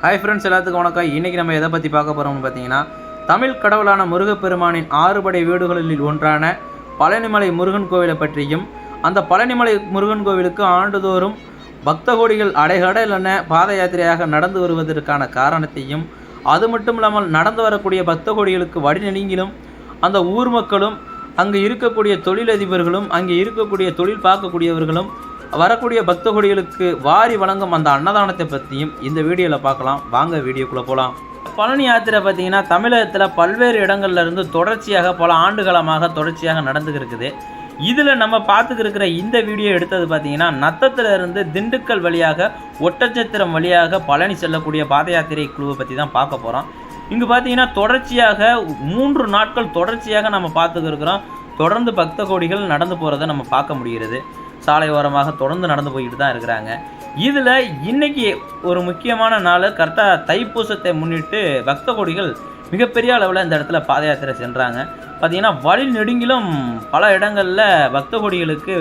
Hi friends எல்லாத்துக்கும் வணக்கம். இன்றைக்கி நம்ம எதை பற்றி பார்க்க போகிறோம்னு பார்த்தீங்கன்னா தமிழ் கடவுளான முருகப்பெருமானின் ஆறுபடை வீடுகளில் ஒன்றான பழனிமலை முருகன் கோவிலை பற்றியும் அந்த பழனிமலை முருகன் கோவிலுக்கு ஆண்டுதோறும் பக்த கோடிகள் அடைகடலென பாத யாத்திரையாக நடந்து வருவதற்கான காரணத்தையும் அது மட்டும் இல்லாமல் நடந்து வரக்கூடிய பக்த கோடிகளுக்கு வடிநெடுங்கிலும் அந்த ஊர் மக்களும் அங்கு இருக்கக்கூடிய தொழிலதிபர்களும் அங்கே இருக்கக்கூடிய தொழில் பார்க்கக்கூடியவர்களும் வரக்கூடிய பக்த கோடிகளுக்கு வாரி வழங்கும் அந்த அன்னதானத்தை பற்றியும் இந்த வீடியோவில் பார்க்கலாம். வாங்க வீடியோக்குள்ளே போகலாம் பழனி யாத்திரை பார்த்தீங்கன்னா தமிழகத்தில் பல்வேறு இடங்கள்லேருந்து தொடர்ச்சியாக பல ஆண்டுகாலமாக தொடர்ச்சியாக நடந்துக்கிருக்குது இதில் நம்ம பார்த்துக்கிருக்கிற இந்த வீடியோ எடுத்தது பார்த்தீங்கன்னா நத்தத்தில் இருந்து திண்டுக்கல் வழியாக ஒட்டச்சத்திரம் வழியாக பழனி செல்லக்கூடிய பாத யாத்திரை குழுவை பற்றி தான் பார்க்க போகிறோம் இங்கே பார்த்தீங்கன்னா தொடர்ச்சியாக மூன்று நாட்கள் தொடர்ச்சியாக நம்ம பார்த்துக்கிருக்கிறோம். தொடர்ந்து பக்த கோடிகள் நடந்து போகிறத நம்ம பார்க்க முடிகிறது. சாலை ஓரமாக தொடர்ந்து நடந்து போய்கிட்டு தான் இருக்கிறாங்க. இதில் இன்னைக்கு ஒரு முக்கியமான நாள் கரெக்டாக தைப்பூசத்தை முன்னிட்டு பக்த கோடிகள் மிகப்பெரிய அளவில் இந்த இடத்துல பாத யாத்திரை சென்றாங்க. பார்த்திங்கன்னா வழி நெடுங்கிலும் பல இடங்களில் பக்த கோடிகளுக்கு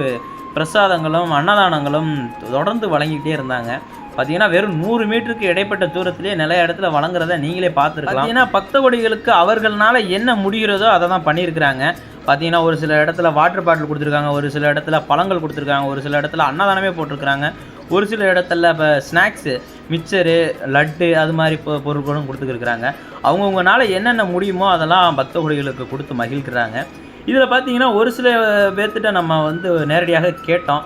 பிரசாதங்களும் அன்னதானங்களும் தொடர்ந்து வழங்கிட்டே இருந்தாங்க. பார்த்தீங்கன்னா வெறும் நூறு மீட்டருக்கு இடைப்பட்ட தூரத்திலே நிறைய இடத்துல வழங்குறத நீங்களே பார்த்துருக்கலாம். ஏன்னா பக்த கொடிகளுக்கு அவர்களால் என்ன முடிகிறதோ அதை தான் பண்ணியிருக்கிறாங்க. பார்த்தீங்கன்னா ஒரு சில இடத்துல வாட்டர் பாட்டில் கொடுத்துருக்காங்க ஒரு சில இடத்துல பழங்கள் கொடுத்துருக்காங்க ஒரு சில இடத்துல அன்னதானமே போட்டிருக்கிறாங்க. ஒரு சில இடத்துல இப்போ ஸ்நாக்ஸு மிக்சரு லட்டு அது மாதிரி பொ- பொருட்களும் கொடுத்துருக்குறாங்க அவங்கவுங்கனால என்னென்ன முடியுமோ அதெல்லாம் பக்தகுடிகளுக்கு கொடுத்து மகிழ்கிறாங்க. இதில் பார்த்தீங்கன்னா ஒரு சில பேர்த்திட்ட நம்ம வந்து நேரடியாக கேட்டோம்.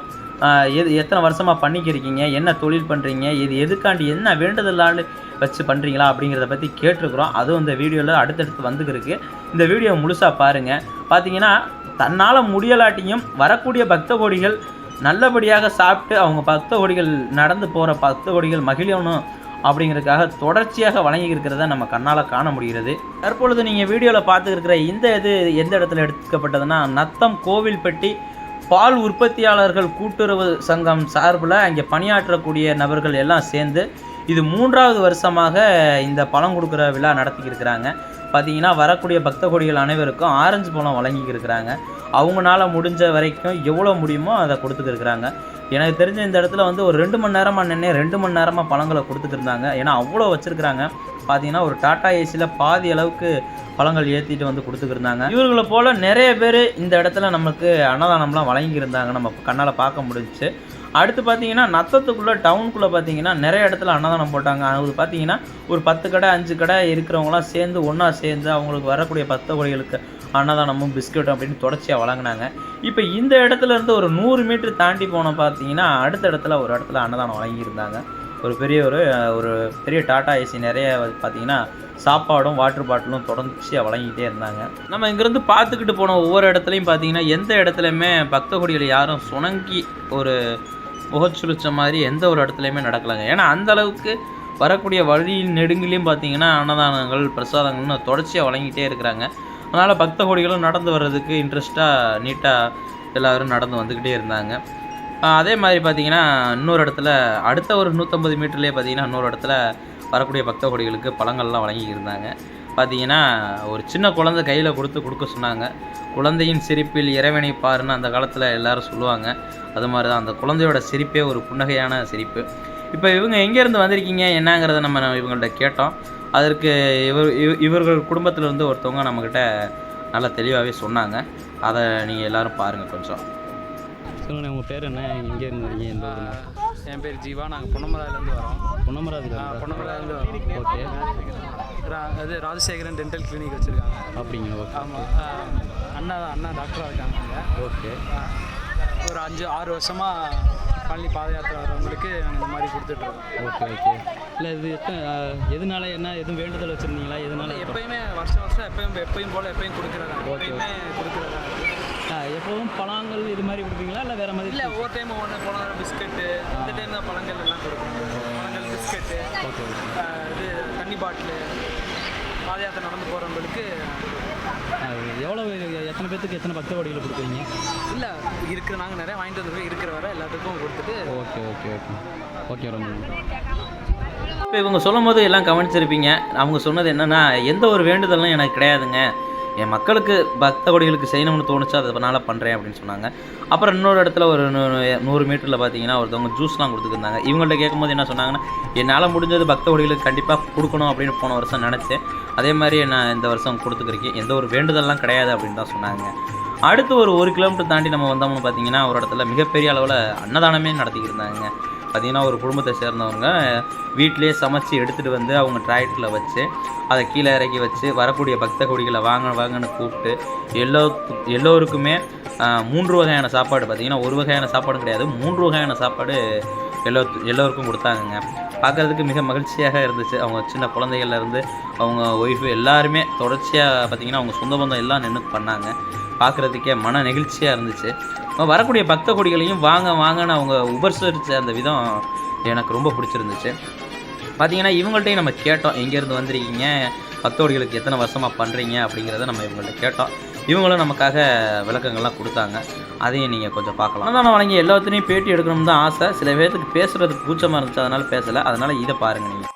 எது எத்தனை வருஷமாக பண்ணிக்கிருக்கீங்க? என்ன தொழில் பண்ணுறீங்க இது எதுக்காண்டி என்ன வேண்டுதலான்னு வச்சு பண்ணுறீங்களா அப்படிங்கிறத பற்றி கேட்டிருக்கிறோம். அதுவும் இந்த வீடியோவில் அடுத்தடுத்து வந்துக்கிருக்கு இந்த வீடியோ முழுசாக பாருங்கள் பார்த்தீங்கன்னா தன்னால் முடியலாட்டியும் வரக்கூடிய பக்த கோடிகள் நல்லபடியாக சாப்பிட்டு அவங்க பக்த கோடிகள் நடந்து போகிற பக்த கோடிகள் மகிழணும் அப்படிங்கிறதுக்காக தொடர்ச்சியாக வழங்கி இருக்கிறத நம்ம கண்ணால் காண முடிகிறது. தற்பொழுது நீங்கள் வீடியோவில் பார்த்துருக்கிற இந்த இது எந்த இடத்துல எடுக்கப்பட்டதுன்னா நத்தம் கோவில்பட்டி பால் உற்பத்தியாளர்கள் கூட்டுறவு சங்கம் சார்பில் அங்கே பணியாற்றக்கூடிய நபர்கள் எல்லாம் சேர்ந்து இது மூன்றாவது வருஷமாக இந்த பழம் கொடுக்குற விழா நடத்திக்கிருக்கிறாங்க. பார்த்தீங்கன்னா வரக்கூடிய பக்த கொடிகள் அனைவருக்கும் ஆரஞ்சு பழம் வழங்கிக்கிருக்கிறாங்க. அவங்களால முடிஞ்ச வரைக்கும் எவ்வளோ முடியுமோ அதை கொடுத்துக்கிருக்கிறாங்க. எனக்கு தெரிஞ்ச இந்த இடத்துல வந்து ஒரு ரெண்டு மணி நேரமாக நின்று ரெண்டு மணி நேரமாக பழங்களை கொடுத்துட்டு இருந்தாங்க ஏன்னா அவ்வளோ வச்சுருக்குறாங்க. பார்த்தீங்கன்னா ஒரு டாட்டா ஏசியில் பாதி அளவுக்கு பழங்கள் ஏற்றிட்டு வந்து கொடுத்துக்கிருந்தாங்க. இவர்களை போல் நிறைய பேர் இந்த இடத்துல நமக்கு அன்னதானம்லாம் வழங்கியிருந்தாங்க. நம்ம கண்ணால் பார்க்க முடிஞ்சு அடுத்து பார்த்தீங்கன்னா நத்தத்துக்குள்ளே டவுனுக்குள்ளே பார்த்தீங்கன்னா நிறைய இடத்துல அன்னதானம் போட்டாங்க. அது பார்த்தீங்கன்னா ஒரு பத்து கடை அஞ்சு கடை இருக்கிறவங்களாம் சேர்ந்து ஒன்றா சேர்ந்து அவங்களுக்கு வரக்கூடிய பக்த அன்னதானமும் பிஸ்கட்டும் அப்படின்னு தொடர்ச்சியாக வழங்கினாங்க. இப்போ இந்த இடத்துல இருந்து ஒரு நூறு மீட்டர் தாண்டி போன பார்த்தீங்கன்னா அடுத்த இடத்துல ஒரு இடத்துல அன்னதானம் வழங்கியிருந்தாங்க. ஒரு பெரிய ஒரு ஒரு பெரிய டாட்டா ஏசி நிறைய பார்த்தீங்கன்னா சாப்பாடும் வாட்டர் பாட்டிலும் தொடர்ச்சியாக வழங்கிட்டே இருந்தாங்க. நம்ம இங்கேருந்து பார்த்துக்கிட்டு போன ஒவ்வொரு இடத்துலையும் பார்த்தீங்கன்னா எந்த இடத்துலையுமே பக்த கோடிகள் யாரும் சுணங்கி ஒரு முகச்சுளிச்ச மாதிரி எந்த ஒரு இடத்துலையுமே நடக்கலைங்க. ஏன்னா அந்த அளவுக்கு வரக்கூடிய வழியில் நெடுங்கிலையும் பார்த்தீங்கன்னா அன்னதானங்கள் பிரசாதங்கள்னு தொடர்ச்சியாக வழங்கிட்டே இருக்கிறாங்க. அதனால் பக்த கோடிகளும் நடந்து வர்றதுக்கு இன்ட்ரெஸ்ட்டாக நீட்டாக எல்லோரும் நடந்து வந்துக்கிட்டே இருந்தாங்க. அதே மாதிரி பார்த்தீங்கன்னா இன்னொரு இடத்துல அடுத்த ஒரு நூற்றம்பது மீட்டர்லேயே பார்த்தீங்கன்னா இன்னொரு இடத்துல வரக்கூடிய பக்த கோடிகளுக்கு பழங்கள்லாம் வழங்கி இருந்தாங்க பார்த்தீங்கன்னா ஒரு சின்ன குழந்தை கையில் கொடுத்து கொடுக்க சொன்னாங்க. குழந்தையின் சிரிப்பில் இறைவனை பாருன்னு அந்த காலத்தில் எல்லாரும் சொல்லுவாங்க. அது மாதிரி தான் அந்த குழந்தையோட சிரிப்பே ஒரு புன்னகையான சிரிப்பு. இப்போ இவங்க எங்கேருந்து வந்திருக்கீங்க? என்னங்கிறத நம்ம இவங்கள்ட்ட கேட்டோம். அதற்கு இவர் இவ- இவர்கள் குடும்பத்துல இருந்து ஒருத்தவங்க நம்மக்கிட்ட நல்லா தெளிவாகவே சொன்னாங்க. அதை நீங்கள் எல்லாரும் பாருங்கள் கொஞ்சம். சொல்லுங்கண்ணே உங்கள் பேர் என்ன? எங்கே இருந்து வரீங்க? எந்த என் பேர் ஜீவா. நாங்கள் பொன்னமராலேருந்து வரோம். பொன்னமராஜ் பொன்னமராலேருந்து வரோம். ஓகே. அது ராஜசேகரன் டென்டல் கிளினிக் வச்சுருக்காங்க. அப்படிங்களா? ஓகே ஆமாம் அண்ணா அண்ணா டாக்டராக இருக்காங்க ஓகே ஒரு அஞ்சு ஆறு வருஷமாக பழனி பாத யாத்திரை வரவங்களுக்கு நாங்கள் இந்த மாதிரி கொடுத்துட்ருக்கோம் ஓகே ஓகே இல்லை இது எதனால என்ன எதுவும் வேண்டுதல் வச்சுருந்தீங்களா? எதனால எப்பயுமே வருஷம் வருஷம் எப்பயும் எப்பயும் போல் எப்பயும் கொடுக்குறதா எப்பயுமே கொடுக்குறதா. அஹ், எப்போதும் பழங்கள் இது மாதிரி கொடுப்பீங்களா? இல்லை வேறு மாதிரி இல்லை ஒவ்வொரு டைம் ஒவ்வொன்று போனால் பிஸ்கட்டு இந்த டைம் தான் பழங்கள் எல்லாம் கொடுக்குறோம் பழங்கள் பிஸ்கட்டு ஓகே ஓகே இது தண்ணி பாட்டிலு பாத யாத்திரை நடந்து போகிறவங்களுக்கு எவ்வளோ எத்தனை பேர்த்துக்கு எத்தனை பக்த கோடிகளை கொடுக்குறீங்க? இல்லை இருக்கிற நாங்கள் நிறைய வாங்கிட்டு வந்துருக்கோம் இருக்கிற வரை எல்லாத்துக்கும் கொடுத்துட்டு. Okay okay okay. ஓகே ரொம்ப. இப்போ இவங்க சொல்லும் போது எல்லாம் கவனிச்சிருப்பீங்க. அவங்க சொன்னது என்னென்னா எந்த ஒரு வேண்டுதலும் எனக்கு கிடையாதுங்க. என் மக்களுக்கு பக்த கொடிகளுக்கு செய்யணும்னு தோணுச்சு அதனால் பண்ணுறேன் அப்படின்னு சொன்னாங்க. அப்புறம் இன்னொரு இடத்துல ஒரு நூ- நூறு மீட்டரில் பார்த்தீங்கன்னா ஒருத்தவங்க ஜூஸ்லாம் கொடுத்துருந்தாங்க இவங்கள்ட்ட கேட்கும்போது என்ன சொன்னாங்கன்னா என்னால் முடிஞ்சது பக்த கொடிகளுக்கு கண்டிப்பாக கொடுக்கணும் அப்படின்னு போன வருஷம் நினச்சேன். அதே மாதிரி நான் இந்த வருஷம் கொடுத்துக்கிறேன் எந்த ஒரு வேண்டுதல்லாம் கிடையாது அப்படின்னு தான் சொன்னாங்க. அடுத்து ஒரு ஒரு கிலோமீட்டர் தாண்டி நம்ம வந்தோம்னு பார்த்தீங்கன்னா ஒரு இடத்துல மிகப்பெரிய அளவில் அன்னதானமே நடத்திக்கிட்டு பார்த்தீங்கன்னா ஒரு குடும்பத்தை சேர்ந்தவங்க வீட்டிலேயே சமைச்சு எடுத்துகிட்டு வந்து அவங்க டிராக்டரில் வச்சு அதை கீழே இறக்கி வச்சு வரக்கூடிய பக்த கொடிகளை வாங்க வாங்கன்னு கூப்பிட்டு எல்லோ எல்லோருக்குமே மூன்று வகையான சாப்பாடு பார்த்தீங்கன்னா ஒரு வகையான சாப்பாடு கிடையாது மூன்று வகையான சாப்பாடு எல்லோ எல்லோருக்கும் கொடுத்தாங்கங்க. பார்க்குறதுக்கு மிக மகிழ்ச்சியாக இருந்துச்சு. அவங்க சின்ன குழந்தைகள்லேருந்து அவங்க ஒய்ஃபு எல்லாருமே தொடர்ச்சியாக பார்த்தீங்கன்னா அவங்க சொந்த பந்தம் எல்லாம் நின்று பண்ணாங்க. பார்க்குறதுக்கே மன நெகிழ்ச்சியாக இருந்துச்சு. வரக்கூடிய பக்த கொடிகளையும் வாங்க வாங்கன்னு அவங்க உபசரித்த அந்த விதம் எனக்கு ரொம்ப பிடிச்சிருந்துச்சு. பார்த்தீங்கன்னா இவங்கள்ட்டையும் நம்ம கேட்டோம் எங்கேருந்து வந்திருக்கீங்க? பக்தோடிகளுக்கு எத்தனை வருஷமாக பண்ணுறீங்க அப்படிங்கிறத நம்ம இவங்கள்ட்ட கேட்டோம். இவங்களும் நமக்காக விளக்கங்கள்லாம் கொடுத்தாங்க. அதையும் நீங்கள் கொஞ்சம் பார்க்கலாம். அதான் நான் வழங்கி எல்லாத்துலேயும் பேட்டி எடுக்கணும்னு தான் ஆசை. சில பேர்த்துக்கு பேசுகிறதுக்கு கூச்சமாக இருந்துச்சு அதனால் பேசலை. அதனால் இதை பாருங்கள் நீங்கள்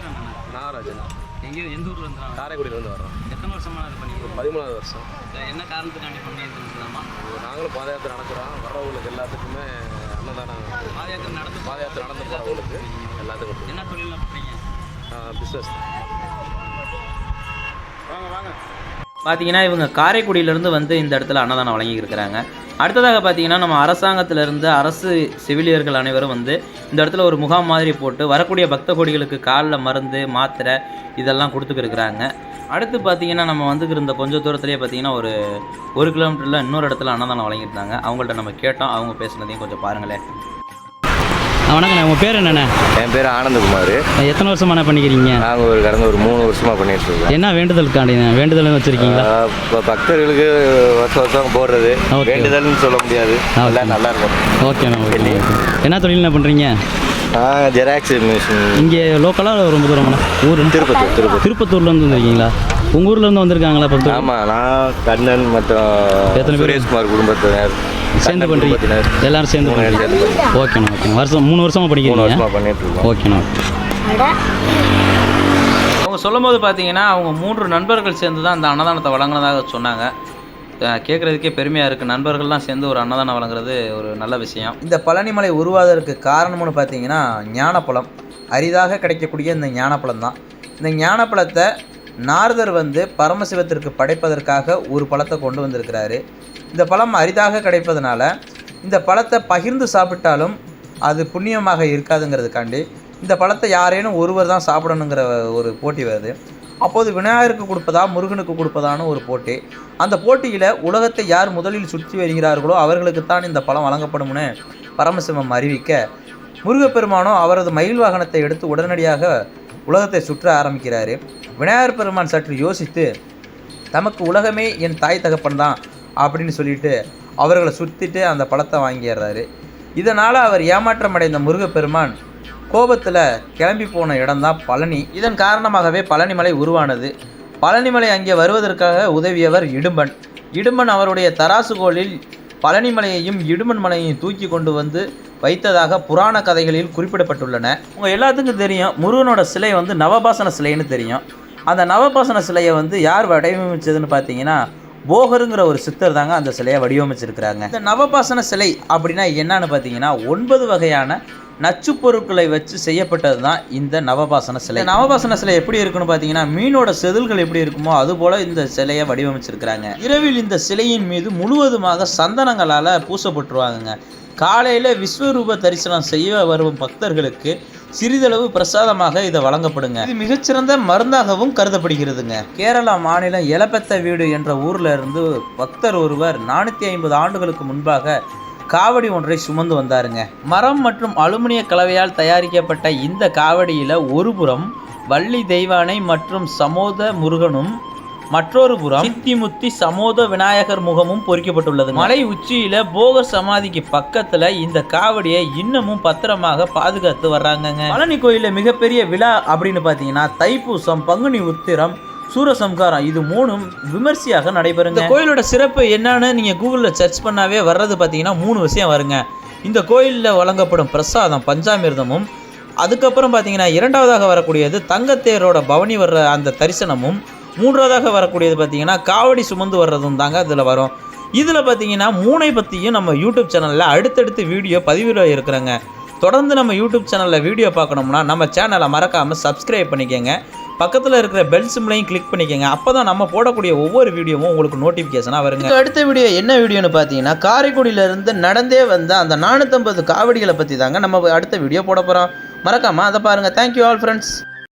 என்னண்ணா நாகராஜன். எங்கே எந்த ஊரில் இருந்தா காரைக்குடியிலேருந்து வரோம் எத்தனை வருஷமா இது பண்ணிக்கிறோம் பதிமூணாவது வருஷம். என்ன காரணத்துக்காண்டி பண்ணியிருக்கலாமா நாங்களும் பாத யாத்திரை நடக்கிறோம். வர்றவங்களுக்கு எல்லாத்துக்குமே அன்னதானம் பாத யாத்திரை நடந்து பாத யாத்திரை நடந்து போகிறவங்களுக்கு எல்லாத்துக்கும் என்ன தொழில் பண்ணுறீங்க பிஸ்னஸ் பார்த்தீங்கன்னா இவங்க காரைக்குடியிலேருந்து வந்து இந்த இடத்துல அன்னதானம் வழங்கி இருக்கிறாங்க அடுத்ததாக பார்த்தீங்கன்னா நம்ம அரசாங்கத்திலேருந்து அரசு செவிலியர்கள் அனைவரும் வந்து இந்த இடத்துல ஒரு முகாம் மாதிரி போட்டு வரக்கூடிய பக்த கொடிகளுக்கு காலில் மருந்து மாத்திரை இதெல்லாம் கொடுத்துக்கிருக்குறாங்க அடுத்து பார்த்தீங்கன்னா நம்ம வந்துக்கு இருந்த கொஞ்சம் தூரத்துலேயே பார்த்தீங்கன்னா ஒரு ஒரு கிலோமீட்டரில் இன்னொரு இடத்துல அன்னதானம் வழங்கியிருந்தாங்க. அவங்கள்ட்ட நம்ம கேட்டோம். அவங்க பேசுனதையும் கொஞ்சம் பாருங்களேன். வணக்கண்ணா உங்கள் பேர் என்னண்ணே? என் பேர் ஆனந்தகுமார். எத்தனை வருஷமா பண்ணிக்கிறீங்க? நாங்கள் ஒரு கடந்த ஒரு மூணு வருஷமாக பண்ணிட்டு இருக்கோம். என்ன வேண்டுதலுக்காண்டி வேண்டுதல் வச்சுருக்கீங்களா? இப்போ பக்தர்களுக்கு வருஷம் வருஷம் போடுறது. வேண்டுதல்னு சொல்ல முடியாது. எல்லாம் நல்லா இருக்கும் ஓகே என்ன தொழில்ண்ணா பண்ணுறீங்க ஜெராக்ஸ் மிஷின் இங்கே லோக்கலாக ரொம்ப தூரமாண்ணா ஊர்? திருப்பத்தூர் திருப்பத்தூர். திருப்பத்தூர்லேருந்து வந்திருக்கீங்களா? உங்கள் ஊர்லேருந்து வந்திருக்காங்களா இப்போ ஆமாம் நான் கண்ணன் மற்றும் எத்தனை பேர்? சுரேஷ்குமார் குடும்பத்தினர். சேர்ந்து பண்ணுறீங்க எல்லாரும் சேர்ந்து பண்ணுறீங்க ஓகேண்ணா ஓகேண்ணா. வருஷம் மூணு வருஷமாக படிக்கிறீங்க? பண்ணிட்டு இருக்கோம் ஓகேண்ணா அவங்க சொல்லும்போது பார்த்தீங்கன்னா அவங்க மூன்று நண்பர்கள் சேர்ந்து தான் அந்த அன்னதானத்தை வழங்கினதாக சொன்னாங்க. கேட்குறதுக்கே பெருமையாக இருக்குது நண்பர்கள்லாம் சேர்ந்து ஒரு அன்னதானம் வழங்குறது ஒரு நல்ல விஷயம். இந்த பழனிமலை உருவாவதற்கு காரணம்னு பார்த்தீங்கன்னா ஞானப்பழம். அரிதாக கிடைக்கக்கூடிய இந்த ஞானப்பழம் தான். இந்த ஞானப்பழத்தை நாரதர் வந்து பரமசிவத்திற்கு படைப்பதற்காக ஒரு பழத்தை கொண்டு வந்திருக்கிறாரு. இந்த பழம் அரிதாக கிடைப்பதனால இந்த பழத்தை பகிர்ந்து சாப்பிட்டாலும் அது புண்ணியமாக இருக்காதுங்கிறதுக்காண்டி இந்த பழத்தை யாரேனும் ஒருவர் தான் சாப்பிடணுங்கிற ஒரு போட்டி வருது. அப்போது விநாயகருக்கு கொடுப்பதா முருகனுக்கு கொடுப்பதான்னு ஒரு போட்டி. அந்த போட்டியில் உலகத்தை யார் முதலில் சுற்றி வருகிறார்களோ அவர்களுக்குத்தான் இந்த பழம் வழங்கப்படும்னு பரமசிவம் அறிவிக்க முருகப்பெருமானோ அவரது மயில் வாகனத்தை எடுத்து உடனடியாக உலகத்தை சுற்ற ஆரம்பிக்கிறாரு. விநாயகர் பெருமான் சற்று யோசித்து தமக்கு உலகமே என் தாய் தகப்பன் தான் அப்படின்னு சொல்லிட்டு அவர்களை சுற்றிட்டு அந்த பழத்தை வாங்கிடுறாரு. இதனால் அவர் ஏமாற்றம் அடைந்த முருகப்பெருமான் கோபத்தில் கிளம்பி போன இடம்தான் பழனி. இதன் காரணமாகவே பழனிமலை உருவானது. பழனிமலை அங்கே வருவதற்காக உதவியவர் இடும்பன். இடும்பன் அவருடைய தராசுகோளில் பழனிமலையையும் இடுமன் மலையையும் தூக்கி கொண்டு வந்து வைத்ததாக புராண கதைகளில் குறிப்பிடப்பட்டுள்ளன. உங்கள் எல்லாத்துக்கும் தெரியும் முருகனோட சிலை வந்து நவபாசன சிலைன்னு தெரியும். அந்த நவபாசன சிலையை வந்து யார் வடிவமைச்சதுன்னு பார்த்தீங்கன்னா போகருங்கிற ஒரு சித்தர் தாங்க அந்த சிலையை வடிவமைச்சிருக்கிறாங்க. இந்த நவபாசன சிலை அப்படின்னா என்னன்னு பார்த்தீங்கன்னா ஒன்பது வகையான நச்சுப் பொருட்களை வச்சு செய்யப்பட்டது தான் இந்த நவபாசன சிலை. நவபாசன சிலை எப்படி இருக்குன்னு பார்த்தீங்கன்னா மீனோட செதில்கள் எப்படி இருக்குமோ அது போல இந்த சிலையை வடிவமைச்சிருக்கிறாங்க. இரவில் இந்த சிலையின் மீது முழுவதுமாக சந்தனங்களால் பூசப்பட்டுருவாங்கங்க. காலையில் விஸ்வரூப தரிசனம் செய்ய வரும் பக்தர்களுக்கு சிறிதளவு பிரசாதமாக இதை வழங்கப்படுங்க. இது மிகச்சிறந்த மருந்தாகவும் கருதப்படுகிறதுங்க. கேரளா மாநிலம் எலப்பெத்த வீடு என்ற ஊர்ல இருந்து பக்தர் ஒருவர் நானூற்றி ஐம்பது ஆண்டுகளுக்கு முன்பாக காவடி ஒன்றை சுமந்து வந்தாருங்க. மரம் மற்றும் அலுமினிய கலவையால் தயாரிக்கப்பட்ட இந்த காவடியில் ஒரு புறம் வள்ளி தெய்வானை மற்றும் சமோத முருகனும் மற்றொரு புறம் சித்திமுத்தி சமோத விநாயகர் முகமும் பொறிக்கப்பட்டுள்ளது. மலை உச்சியில போகர் சமாதிக்கு பக்கத்துல இந்த காவடியை இன்னமும் பத்திரமாக பாதுகாத்து வர்றாங்கங்க. பழனி கோயிலில் மிகப்பெரிய விழா அப்படின்னு பார்த்தீங்கன்னா தைப்பூசம் பங்குனி உத்திரம் சூரசம்காரம் இது மூணும் விமர்சையாக நடைபெறுங்க. இந்த கோயிலோட சிறப்பு என்னன்னு நீங்க கூகுளில் சர்ச் பண்ணாவே வர்றது பார்த்தீங்கன்னா மூணு விஷயம் வருங்க. இந்த கோயிலில் வழங்கப்படும் பிரசாதம் பஞ்சாமிர்தமும் அதுக்கப்புறம் பார்த்தீங்கன்னா இரண்டாவதாக வரக்கூடியது தங்கத்தேரோட பவனி வர்ற அந்த தரிசனமும் மூன்றாவதாக வரக்கூடியது பார்த்தீங்கன்னா காவடி சுமந்து வர்றதும் தாங்க இதில் வரும். இதில் பார்த்தீங்கன்னா மூனை பற்றியும் நம்ம யூடியூப் சேனலில் அடுத்தடுத்து வீடியோ பதிவில் இருக்கிறேங்க. தொடர்ந்து நம்ம யூடியூப் சேனலில் வீடியோ பார்க்கணும்னா நம்ம சேனலை மறக்காமல் சப்ஸ்கிரைப் பண்ணிக்கோங்க. பக்கத்தில் இருக்கிற பெல் சிம்லையும் கிளிக் பண்ணிக்கோங்க. அப்போ தான் நம்ம போடக்கூடிய ஒவ்வொரு வீடியோவும் உங்களுக்கு நோட்டிஃபிகேஷனாக வருங்க. அடுத்த வீடியோ என்ன வீடியோன்னு பார்த்தீங்கன்னா காரைக்குடியிலேருந்து நடந்தே வந்த அந்த நானூற்றம்பது காவடிகளை பற்றி தாங்க நம்ம அடுத்த வீடியோ போட போகிறோம் மறக்காமல் அதை பாருங்கள் தேங்க்யூ ஆல் ஃப்ரெண்ட்ஸ்